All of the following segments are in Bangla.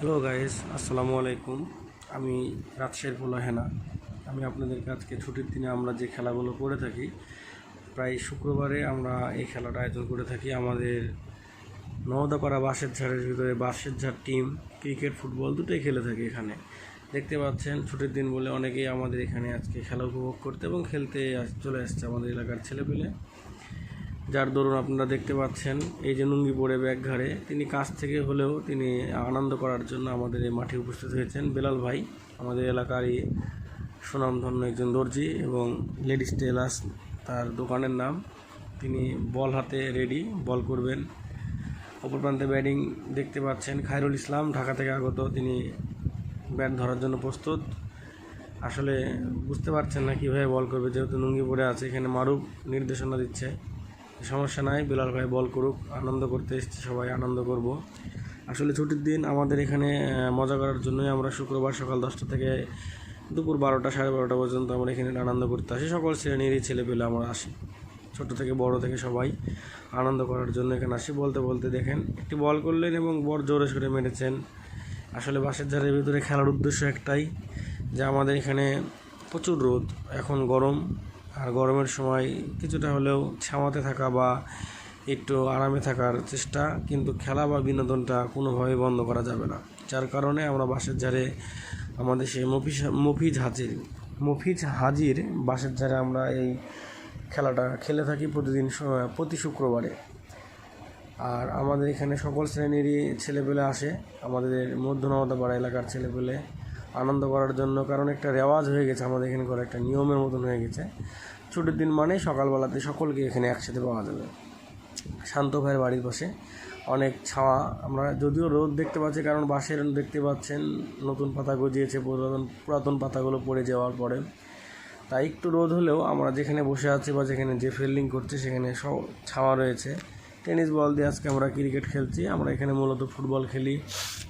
হ্যালো গাইস আসসালামু আলাইকুম আমি রাজশাহীর ভোলা হেনা আমি আপনাদেরকে আজকে ছুটির দিনে আমরা যে খেলাগুলো করে থাকি, প্রায় শুক্রবারে আমরা এই খেলাটা আয়োজন করে থাকি আমাদের নওদাপাড়া বাঁশের ঝাড়ের ভিতরে। বাঁশের ঝাড় টিম ক্রিকেট ফুটবল দুটোই খেলে থাকে এখানে। দেখতে পাচ্ছেন, ছুটির দিন বলে অনেকেই আমাদের এখানে আজকে খেলা উপভোগ করতে এবং খেলতে চলে আসছে আমাদের এলাকার ছেলেপেলে। যার দরুন আপনারা দেখতে পাচ্ছেন, এই যে লুঙ্গি পরে ব্যাগ ঘাড়ে, তিনি কাছ থেকে হলেও তিনি আনন্দ করার জন্য আমাদের এই মাঠে উপস্থিত হয়েছেন। বেলাল ভাই, আমাদের এলাকারই সুনামধন্য একজন দর্জি এবং লেডিস টেলার্স, তার দোকানের নাম। তিনি বল হাতে রেডি, বল করবেন। অপর প্রান্তে ব্যাটিং দেখতে পাচ্ছেন খায়রুল ইসলাম, ঢাকা থেকে আগত তিনি ব্যাট ধরার জন্য প্রস্তুত। আসলে বুঝতে পারছেন না কীভাবে বল করবে, যেহেতু নুঙ্গি পরে আছে, এখানে মারুফ নির্দেশনা দিচ্ছে। সমস্যা নাই, বিলাল ভাই বল করুক, আনন্দ করতে এসেছি, সবাই আনন্দ করব। আসলে ছুটির দিন আমাদের এখানে মজা করার জন্যই আমরা শুক্রবার সকাল দশটা থেকে দুপুর বারোটা, সাড়ে বারোটা পর্যন্ত আমরা এখানে আনন্দ করতে আসি। সকল শ্রেণীরই ছেলে পেলে আমরা আসি। ছোট থেকে বড় থেকে সবাই আনন্দ করার জন্য এখানে আসি। বলতে বলতে দেখেন, একটি বল করলেন এবং বল জোরে সোরে মেরেছেন। আসলে বাসের ধারের ভিতরে খেলার উদ্দেশ্য একটাই যে আমাদের এখানে প্রচুর রোদ, এখন গরম। আর গরমের সময় কিছুটা হলেও ছামাতে থাকা বা একটু আরামে থাকার চেষ্টা, কিন্তু খেলা বা বিনোদনটা কোনোভাবেই বন্ধ করা যাবে না। যার কারণে আমরা বাসের ধারে আমাদের সেই মফিজ মফিজ হাজির মফিজ হাজির বাসের ধারে আমরা এই খেলাটা খেলে থাকি প্রতিদিন প্রতি শুক্রবারে। আর আমাদের এখানে সকল শ্রেণীরই ছেলেপেলে আসে। আমাদের মধ্য নওদাপাড়া এলাকার ছেলেপেলে আনন্দ করার জন্য, কারণ একটা রেওয়াজ হয়ে গেছে আমাদের এখানে করে একটা নিয়মের মতন হয়ে গেছে। ছুটির দিন মানে সকালবেলাতে সকলকে এখানে একসাথে পাওয়া যাবে। শান্ত ভাইয়ের বাড়ির পাশে অনেক ছাওয়া। আমরা যদিও রোদ দেখতে পাচ্ছি, কারণ বাঁশের দেখতে পাচ্ছেন, নতুন পাতা গজিয়েছে, পুরাতন পুরাতন পাতাগুলো পড়ে যাওয়ার পরে। তাই একটু রোদ হলেও আমরা যেখানে বসে আছি বা যেখানে যে ফিল্ডিং করছি, সেখানে সব ছাওয়া রয়েছে। টেনিস বল দিয়ে আজকে আমরা ক্রিকেট খেলছি। আমরা এখানে মূলত ফুটবল খেলি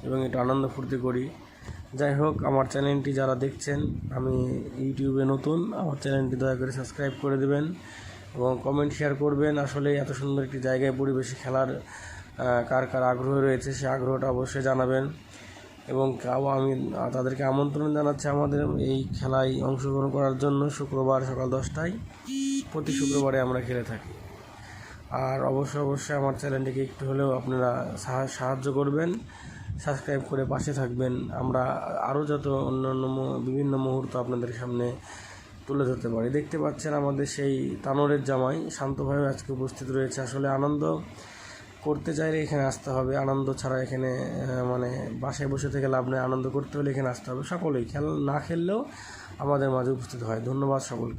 এবং একটু আনন্দ ফুর্তি করি। যাই হোক, আমার চ্যানেলটি যারা দেখছেন, আমি ইউটিউবে নতুন, আমার চ্যানেলটি দয়া করে সাবস্ক্রাইব করে দেবেন এবং কমেন্ট শেয়ার করবেন। আসলে এত সুন্দর একটি জায়গায় পরিবেশে খেলার কার কার আগ্রহ রয়েছে সে আগ্রহটা অবশ্যই জানাবেন এবং আমি, তাদেরকে আমন্ত্রণ জানাচ্ছি আমাদের এই খেলায় অংশগ্রহণ করার জন্য শুক্রবার সকাল দশটায়। প্রতি শুক্রবারে আমরা খেলে থাকি। আর অবশ্যই অবশ্যই আমার চ্যানেলটিকে একটু হলেও আপনারা সাহা- সাহায্য করবেন। সাবস্ক্রাইব করে পাশে থাকবেন। আমরা আরও যত অন্য অন্য বিভিন্ন মুহূর্ত আপনাদের সামনে তুলে ধরতে পারি। দেখতে পাচ্ছেন আমাদের সেই তানোরের জামাই। শান্তভাবে আজকে উপস্থিত রয়েছে। আসলে আনন্দ করতে চাইলে এখানে আসতে হবে। আনন্দ ছাড়া এখানে মানে বাসায় বসে থেকে লাভ নেই। আনন্দ করতে হলে এখানে আসতে হবে। সকলেই খেল, না খেললেও আমাদের মাঝে উপস্থিত হয়। ধন্যবাদ সকলকে।